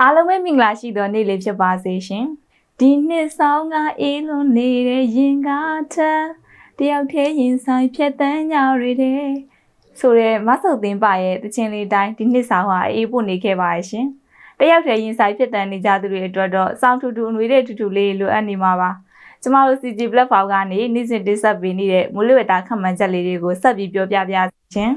အားလုံးပဲမင်္ဂလာရှိသောနေ့လေးဖြစ်ပါစေရှင်ဒီနှစ်ဆောင်ကအေးလွန်နေတဲ့ရင်ကားထက်တယောက်တည်းရင်ဆိုင်ဖြတ်တန်းကြရတဲ့ဆိုရဲမဆုတ်သင်းပါရဲ့တခြင်းလေးတိုင်းဒီနှစ်ဆောင်ဟာအေးဖို့နေခဲ့ပါရဲ့ရှင်တယောက်တည်းရင်ဆိုင်ဖြတ်တန်းနေကြသူတွေအတွက်တော့စောင်းထူထူအနွေတဲ့ထူထူလေးလိုအပ်နေမှာပါကျမတို့ CG platform ကနေနေ့စဉ်တင်ဆက်ပေးနေတဲ့မိုးလေဝသခန့်မှန်းချက်လေးတွေကိုဆက်ပြီးပြောပြပြခြင်း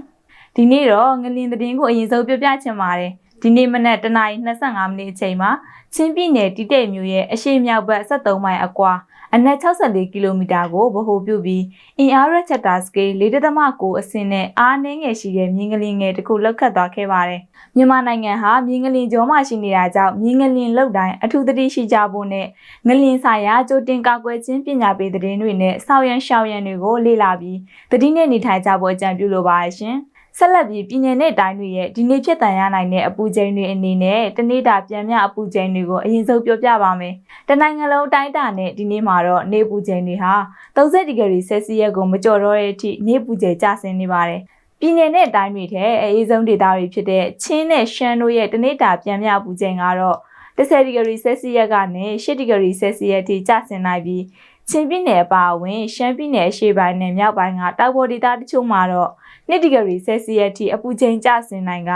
ဒီနေ့တော့ငလင်သတင်းကိုအရင်ဆုံးပြောပြချင်ပါတယ် ဒီနေ့မနက်တနာရီ25မိနစ်အချိန်မှာချင်းပြည်နယ်တိတိတ်မြို့ရဲ့အရှေ့မြောက်ဘက်73မိုင်အကွာအနက်64ကီလိုမီတာကိုဗဟိုပြုပြီးအင်အားရချက်တာစကေး4.9အဆင့်နဲ့အားနည်းငယ်ရှိတဲ့မြင်းကလေးငယ်တစ်ခုလောက်ခတ်သွားခဲ့ပါတယ်။မြန်မာနိုင်ငံဟာမြင်းကလေးကျော်မှရှိနေတာကြောင့်မြင်းကလေးလောက်တိုင်းအထူးသတိရှိကြဖို့နဲ့ငလင်ဆိုင်ရာကြိုတင်ကာကွယ်ခြင်းပညာပေးသတင်းတွေနဲ့စောင့်ရန်ရှောင်ရန်တွေကိုလေ့လာပြီးသတိနဲ့နေထိုင်ကြဖို့အကြံပြုလိုပါရှင်။ ဆက်လက်ပြီးပြည်내နဲ့တိုင်းတွေရဲ့ဒီနေ့ဖြစ်တန်ရနိုင်တဲ့အပူချိန်တွေအနေနဲ့တနေ့တာပြန်မြအပူချိန်တွေကိုအရင်ဆုံးပြောပြပါမယ်။တနိုင်ငံလုံးတိုင်းတာနဲ့ဒီနေ့မှာတော့နေပူချိန်တွေဟာ30ဒီဂရီဆယ်စီယပ်ကိုမကျော်တော့တဲ့အထိနေပူချိန်ကျဆင်းနေပါတယ်။ပြည်내နဲ့တိုင်းတွေထဲအအေးဆုံးဒေသတွေဖြစ်တဲ့ချင်းနဲ့ရှမ်းတို့ရဲ့တနေ့တာပြန်မြအပူချိန်ကတော့10ဒီဂရီဆယ်စီယပ်ကနေ10ဒီဂရီဆယ်စီယပ်ထိကျဆင်းနိုင်ပြီးချင်းပြည်နယ်အပါအဝင်ရှမ်းပြည်နယ်အရှေ့ပိုင်းနဲ့မြောက်ပိုင်းကတောက်ပေါ်ဒေသတချို့မှာတော့ 2ဒီဂရီဆယ်စီယပ်ထိအပူချိန်ကျဆင်းနိုင်က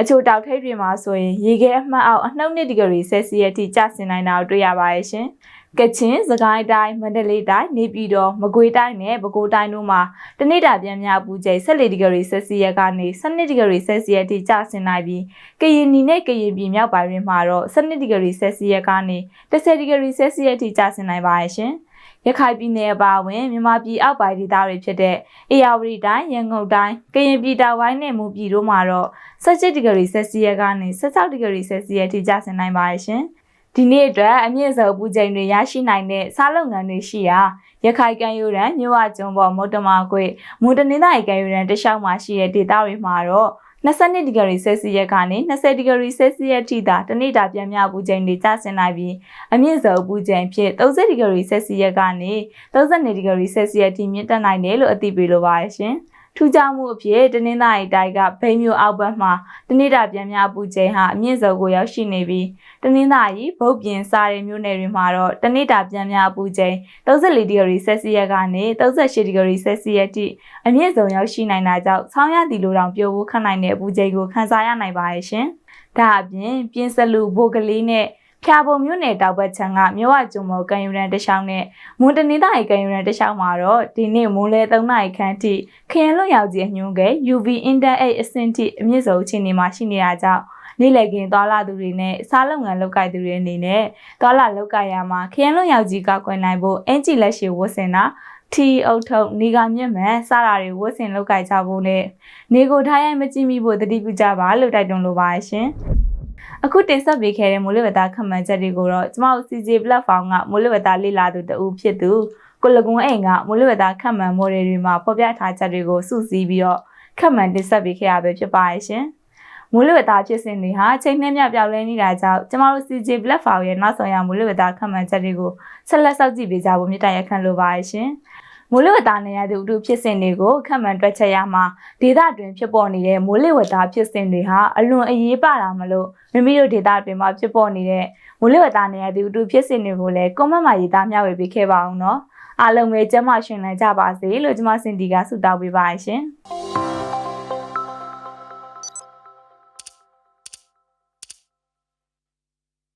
အချို့တောက်ထိပ်တွေမှာဆိုရင်ရေခဲအမှတ်အောက်အနှုတ်2ဒီဂရီဆယ်စီယပ်ထိကျဆင်းနိုင်တာကိုတွေ့ရပါရဲ့ရှင်။ကချင်၊စကိုင်းတိုင်း၊မန္တလေးတိုင်း၊နေပြည်တော်၊မကွေးတိုင်းနဲ့ပဲခူးတိုင်းတို့မှာတနေ့တာပြန်များပူချိန်14ဒီဂရီဆယ်စီယပ်ကနေ12ဒီဂရီဆယ်စီယပ်ထိကျဆင်းနိုင်ပြီးကရင်နီနဲ့ကရင်ပြည်မြောက်ပိုင်းတွေမှာတော့12ဒီဂရီဆယ်စီယပ်ကနေ10ဒီဂရီဆယ်စီယပ်ထိကျဆင်းနိုင်ပါရဲ့ရှင်။ ရခိုင်ပြည်နယ်အပါအဝင်မြန်မာပြည်အောက်ပိုင်းဒေသတွေဖြစ်တဲ့အေရဝတီတိုင်းရန်ကုန်တိုင်းကရင်ပြည်တောင်ပိုင်းနဲ့မူပြည်တို့မှာတော့17ဒီဂရီဆယ်စီယပ်ကနေ16ဒီဂရီဆယ်စီယပ်ထိကျဆင်းနိုင်ပါရှင်။ဒီနေ့အတွက်အမြင့်ဆုံးပူချိန်တွေရရှိနိုင်တဲ့စားလုပ်ငန်းတွေရှိရာရခိုင်ကံယူရန်မြဝကျွန်းပေါ်မုတ်တမကွေမူတနင်္သာရီကံယူရန်တခြားမှာရှိတဲ့ဒေသတွေမှာတော့ 22ဒီဂရီဆယ်စီယပ်ကနေ20ဒီဂရီဆယ်စီယပ်ထိသာတနေ့တာပြန်မြပူချိန်တွေကျဆင်းနိုင်ပြီးအမြင့်ဆုံးပူချိန်ဖြစ်30ဒီဂရီဆယ်စီယပ်ကနေ32ဒီဂရီဆယ်စီယပ်ထိမြင့်တက်နိုင်တယ်လို့အသိပေးလိုပါရရှင်။ ထူးခြားမှုအဖြစ်တနင်္သာရီတိုင်းကဗိမ်းမျိုးအောက်ဘက်မှာတနေ့တာပြန်များပူချိန်ဟာအမြင့်ဆုံးကိုရောက်ရှိနေပြီးတနင်္သာရီဗုတ်ပြင်စားတဲ့မြို့နယ်တွေမှာတော့တနေ့တာပြန်များပူချိန်34ဒီဂရီဆယ်စီယပ်ကနေ38ဒီဂရီဆယ်စီယပ်ထိအမြင့်ဆုံးရောက်ရှိနိုင်တာကြောင့်ဆောင်းရသည်လိုတောင်ပြောဖို့ခန့်နိုင်တဲ့အပူချိန်ကိုခန်းစားရနိုင်ပါရဲ့ရှင်။ဒါအပြင်ပြင်းစလူဘိုကလေးနဲ့ ဖျာပုံမြို့နယ်တောက်ဘက်ခြမ်းကမြို့ဝကျုံမော်ကန်ယူရန်တခြားနဲ့မွန်တနင်္သာရီကန်ယူရန်တခြားမှာတော့ဒီနေ့မွန်လဲ3နာရီခန့်ထိခရင်လွတ်ရောက်ကြီးအညွှန်းက UV index 8အဆင့်ထိအမြင့်ဆုံးအခြေအနေမှာရှိနေတာကြောင့်နေ့လည်ခင်းသွားလာသူတွေနဲ့စားလုပ်ငန်းလုပ်ကိုင်သူတွေအနေနဲ့သွားလာလုပ်ကိုင်ရမှာခရင်လွတ်ရောက်ကြီးကောက်ကွယ်နိုင်ဖို့အင်ဂျီလက်ရှိဝတ်ဆင်တာထီအုတ်ထုပ်နေကမြင့်မှန်စတာတွေဝတ်ဆင်လုပ်ကိုင်ကြဖို့နဲ့နေကိုထားရမကြည့်မိဖို့တတိပြုကြပါလို့တိုက်တွန်းလိုပါရှင်။ အခုတင်ဆက်ပေးခဲ့တဲ့မိုးလေဝသခန့်မှန်းချက်တွေကိုတော့ကျမတို့ CJ platform ကမိုးလေဝသလေ့လာသူတဦးဖြစ်သူကိုလကွန်းအိမ်ကမိုးလေဝသခန့်မှန်း model တွေမှာဖော်ပြထားချက်တွေကိုစုစည်းပြီးတော့ခန့်မှန်းတင်ဆက်ပေးခဲ့ရပဲဖြစ်ပါရဲ့ရှင်။မိုးလေဝသဖြစ်စဉ်တွေဟာချိန်နှင်းမြပြောင်းလဲနေတာကြောင့်ကျမတို့ CJ platform ရဲ့နောက်ဆုံးရမိုးလေဝသခန့်မှန်းချက်တွေကိုဆက်လက်စောင့်ကြည့်ပေးကြဖို့မြစ်တာရက်ခံလိုပါရဲ့ရှင်။ မိုးလေဝသနေရသူအတူဖြစ်စဉ်တွေကိုခန့်မှန်းတွက်ချက်ရမှာဒေသတွင်ဖြစ်ပေါ်နေတဲ့မိုးလေဝသဖြစ်စဉ်တွေဟာအလွန်အရေးပါတာမလို့မိမိတို့ဒေသတွင်မှာဖြစ်ပေါ်နေတဲ့မိုးလေဝသနေရသူအတူဖြစ်စဉ်တွေကိုလည်းကွန်မန့်မှာရေးသားမျှဝေပေးခဲ့ပါအောင်နော်အားလုံးပဲကျမရှင်နိုင်ကြပါစေလို့ကျွန်မစင်တီကဆုတောင်းပေးပါရှင်